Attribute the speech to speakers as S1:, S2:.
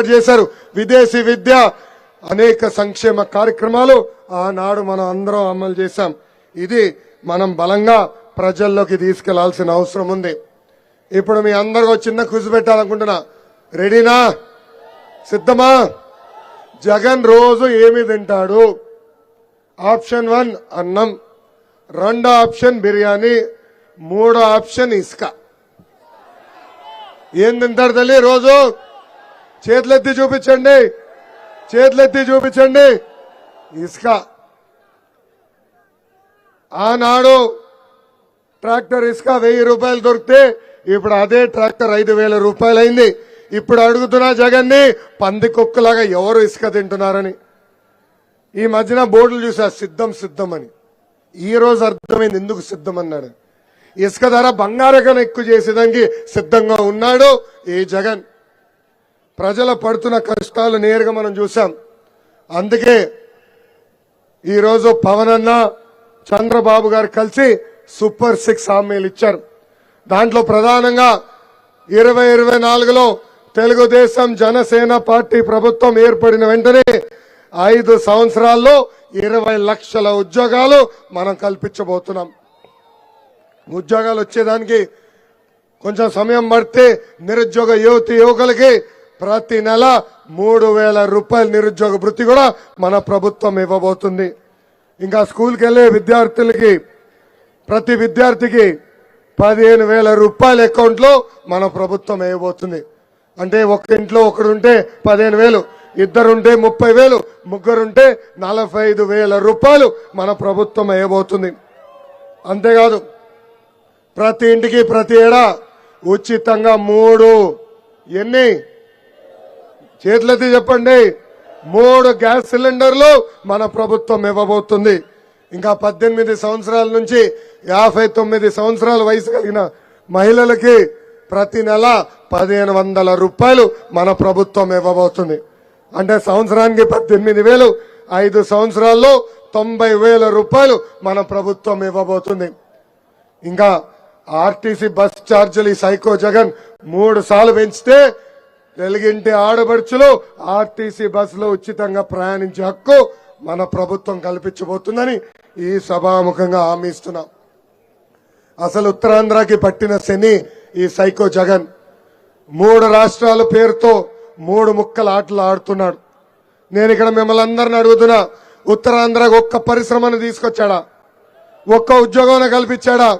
S1: చేశారు. విదేశీ విద్య అనేక సంక్షేమ కార్యక్రమాలు ఆనాడు మనం అందరం అమలు చేశాం. ఇది మనం బలంగా ప్రజల్లోకి తీసుకెళ్ళాల్సిన అవసరం ఉంది. ఇప్పుడు మీ అందరికీ చిన్న క్విజ్ పెట్టాలనుకుంటున్నా. రెడీనా? సిద్ధమా? జగన్ రోజు ఏమి తింటాడు? ఆప్షన్ వన్ అన్నం రెండో ఆప్షన్ బిర్యానీ మూడో ఆప్షన్ ఇసుక. ఏం తింటారు తల్లి రోజు? చేతులెత్తి చూపించండి. చేతులెత్తి చూపించండి. ఇసుక. ఆనాడు ట్రాక్టర్ ఇసుక వెయ్యి రూపాయలు దొరికితే ఇప్పుడు అదే ట్రాక్టర్ ఐదు వేల రూపాయలైంది. ఇప్పుడు అడుగుతున్నా జగన్ని పంది కుక్కలాగా ఎవరు ఇసుక తింటున్నారని. ఈ మధ్యన బోర్డులు చూసా సిద్ధం సిద్ధం అని. ఈ రోజు అర్థమైంది ఎందుకు సిద్ధం అన్నాడు. ఇసుక ధర బంగారకం ఎక్కువ చేసేదానికి సిద్ధంగా ఉన్నాడు ఈ జగన్. ప్రజల పడుతున్న కష్టాలు నేరుగా మనం చూసాం అందుకే ఈరోజు పవన్ అన్న చంద్రబాబు గారు కలిసి సూపర్ సిక్స్ హామీలు ఇచ్చారు. దాంట్లో ప్రధానంగా ఇరవై ఇరవై నాలుగులో తెలుగుదేశం జనసేన పార్టీ ప్రభుత్వం ఏర్పడిన వెంటనే ఐదు సంవత్సరాల్లో ఇరవై లక్షల ఉద్యోగాలు మనం కల్పించబోతున్నాం. ఉద్యోగాలు వచ్చేదానికి కొంచెం సమయం పడితే నిరుద్యోగ యువతి యువకులకి ప్రతి నెల మూడు వేల రూపాయల నిరుద్యోగ వృత్తి కూడా మన ప్రభుత్వం ఇవ్వబోతుంది. ఇంకా స్కూల్కి వెళ్ళే విద్యార్థులకి ప్రతి విద్యార్థికి పదిహేను వేల రూపాయల అకౌంట్లో మన ప్రభుత్వం వేయబోతుంది అంటే ఒక ఇంట్లో ఒకడుంటే పదిహేను వేలు ఇద్దరుంటే ముప్పై వేలు ముగ్గురుంటే నలభై ఐదు వేల రూపాయలు మన ప్రభుత్వం వేయబోతుంది అంతేకాదు ప్రతి ఇంటికి ప్రతి ఏడా ఉచితంగా మూడు ఎన్ని చేతులెత్తి చెప్పండి. మూడు గ్యాస్ సిలిండర్లు మన ప్రభుత్వం ఇవ్వబోతుంది. ఇంకా పద్దెనిమిది సంవత్సరాల నుంచి యాభై తొమ్మిది సంవత్సరాల వయసు కలిగిన మహిళలకి ప్రతి నెల పదిహేను వందల రూపాయలు మన ప్రభుత్వం ఇవ్వబోతుంది. అంటే సంవత్సరానికి పద్దెనిమిది వేలు ఐదు సంవత్సరాల్లో తొంభై వేల రూపాయలు మన ప్రభుత్వం ఇవ్వబోతుంది. ఇంకా ఆర్టీసీ బస్ ఛార్జీలు ఈ సైకో జగన్ మూడు సార్లు పెంచితే వెలిగింటి ఆడబడుచులు ఆర్టీసీ బస్సులో ఉచితంగా ప్రయాణించే హక్కు మన ప్రభుత్వం కల్పించబోతుందని ఈ సభాముఖంగా హామీ ఇస్తున్నాం. అసలు ఉత్తరాంధ్రకి పట్టిన శని ఈ సైకో జగన్. మూడు రాష్ట్రాల పేరుతో మూడు ముక్కల ఆటలు ఆడుతున్నాడు. నేను ఇక్కడ మిమ్మల్ని అందరిని అడుగుతున్నా ఉత్తరాంధ్రకు ఒక్క పరిశ్రమను తీసుకొచ్చాడా? ఒక్క ఉద్యోగం కల్పించాడా?